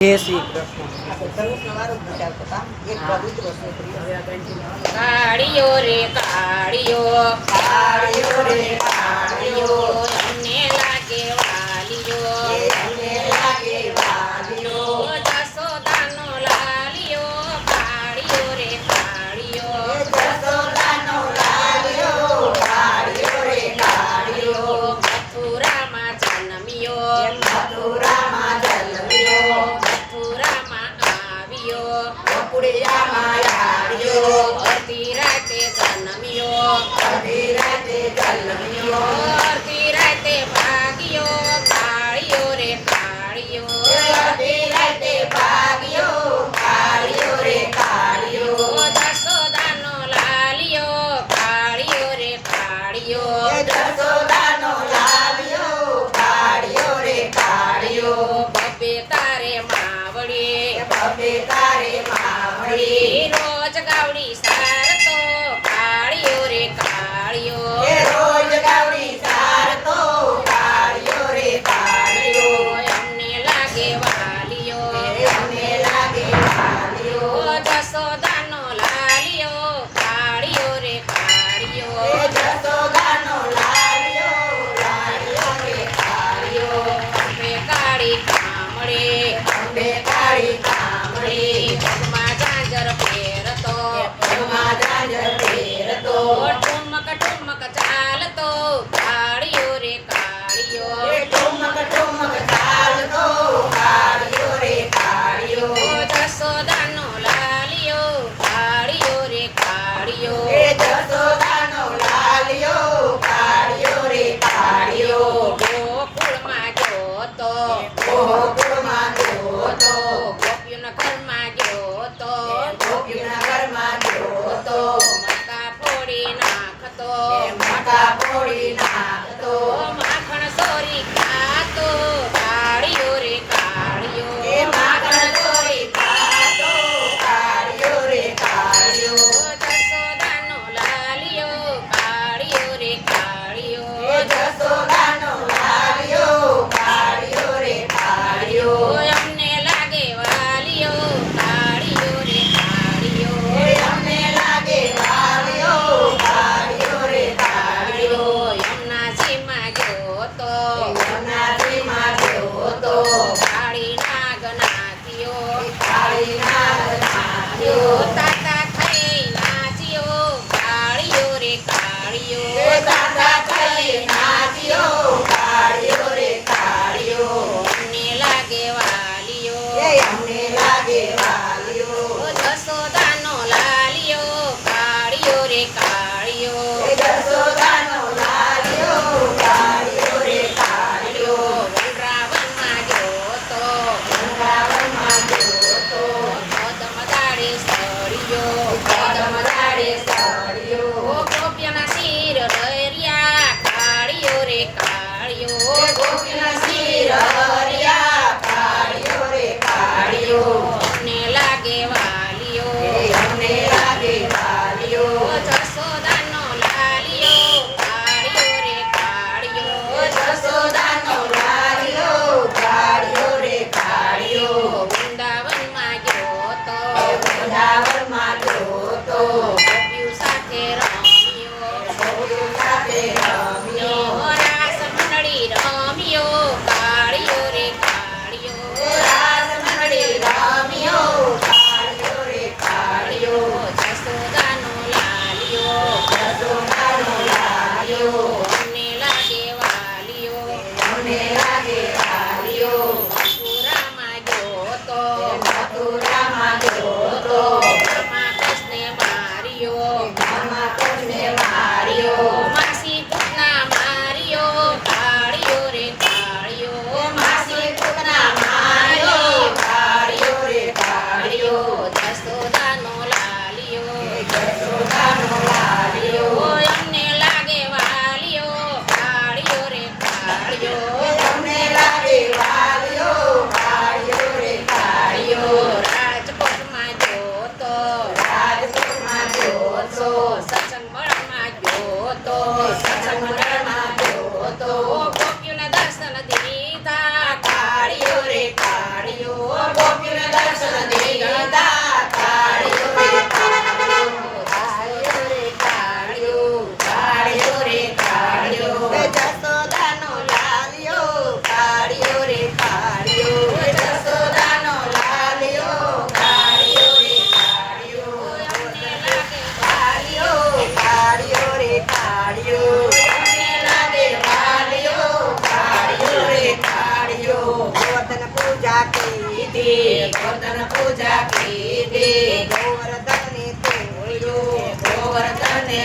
જય શ્રી કૃષ્ણ રે કાળીઓ કાળીઓ રે કાળીઓ નાખતો મરતા ફોડી નાખતો મરતા ફોડી નાખતો માખણ સોરી লাগে Amém. કીધી ગોવર્ધન પૂજા કીધી ગોવર્ધને તોળ્યો ગોવર્ધને